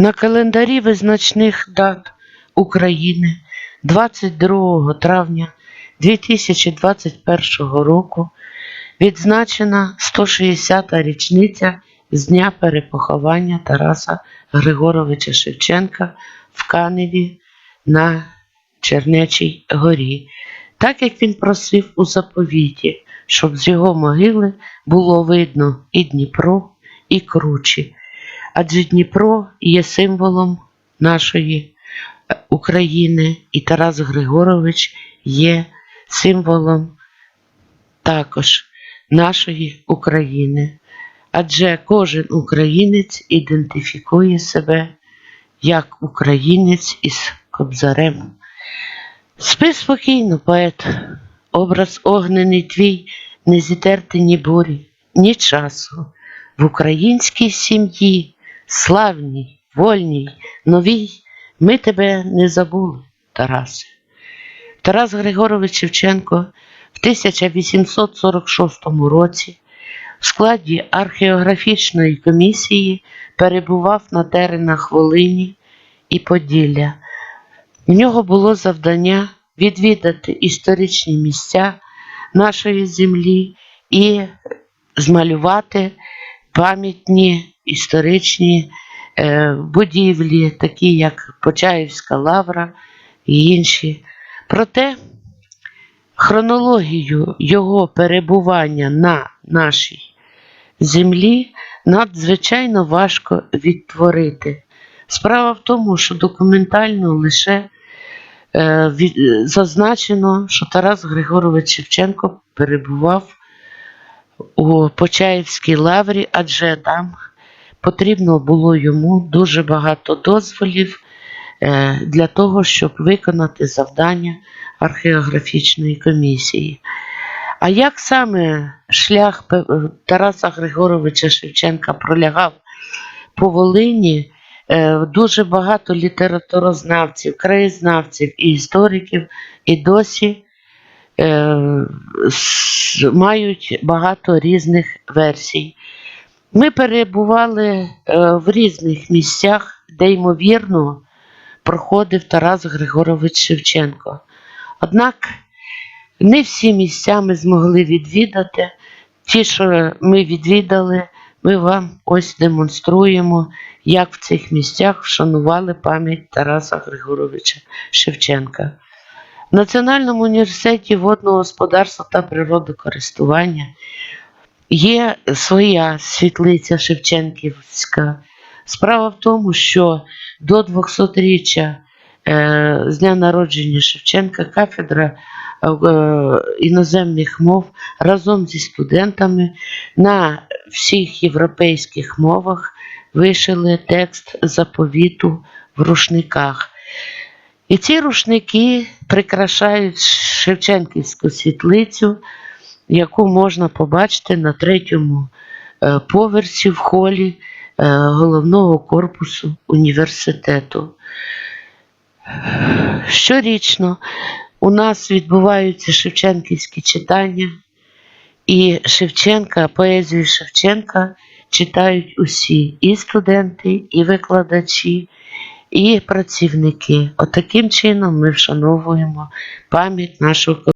На календарі визначних дат України 22 травня 2021 року відзначена 160-та річниця з дня перепоховання Тараса Григоровича Шевченка в Каневі на Чернечій горі, так як він просив у заповіті, щоб з його могили було видно і Дніпро, і кручі. Адже Дніпро є символом нашої е, України, і Тарас Григорович є символом також нашої України. Адже кожен українець ідентифікує себе як українець із кобзарем. Спи спокійно, поет, образ огнений твій, не зітерти ні бурі, ні часу. В українській сім'ї, славній, вольній, новій, ми тебе не забули, Тарасе. Тарас Григорович Шевченко в 1846 році в складі археографічної комісії перебував на теренах Волині і Поділля. В нього було завдання відвідати історичні місця нашої землі і змалювати пам'ятні історичні е, будівлі, такі як Почаївська лавра і інші. Проте хронологію його перебування на нашій землі надзвичайно важко відтворити. Справа в тому, що документально лише е, зазначено, що Тарас Григорович Шевченко перебував у Почаївській лаврі, адже там потрібно було йому дуже багато дозволів е, для того, щоб виконати завдання археографічної комісії. А як саме шлях Тараса Григоровича Шевченка пролягав по Волині, е, дуже багато літературознавців, краєзнавців і істориків і досі е, мають багато різних версій. Ми перебували е, в різних місцях, де, ймовірно, проходив Тарас Григорович Шевченко. Однак не всі місця ми змогли відвідати. Ті, що ми відвідали, ми вам ось демонструємо, як в цих місцях вшанували пам'ять Тараса Григоровича Шевченка. В Національному університеті водного господарства та природокористування є своя світлиця Шевченківська. Справа в тому, що до 200-річчя е, з дня народження Шевченка кафедра е, іноземних мов разом зі студентами на всіх європейських мовах вишили текст заповіту в рушниках. І ці рушники прикрашають Шевченківську світлицю, яку можна побачити на третьому е, поверсі в холі е, головного корпусу університету. Щорічно у нас відбуваються шевченківські читання, і Шевченка, поезію Шевченка читають усі і студенти, і викладачі, і працівники. Отаким чином ми вшановуємо пам'ять нашого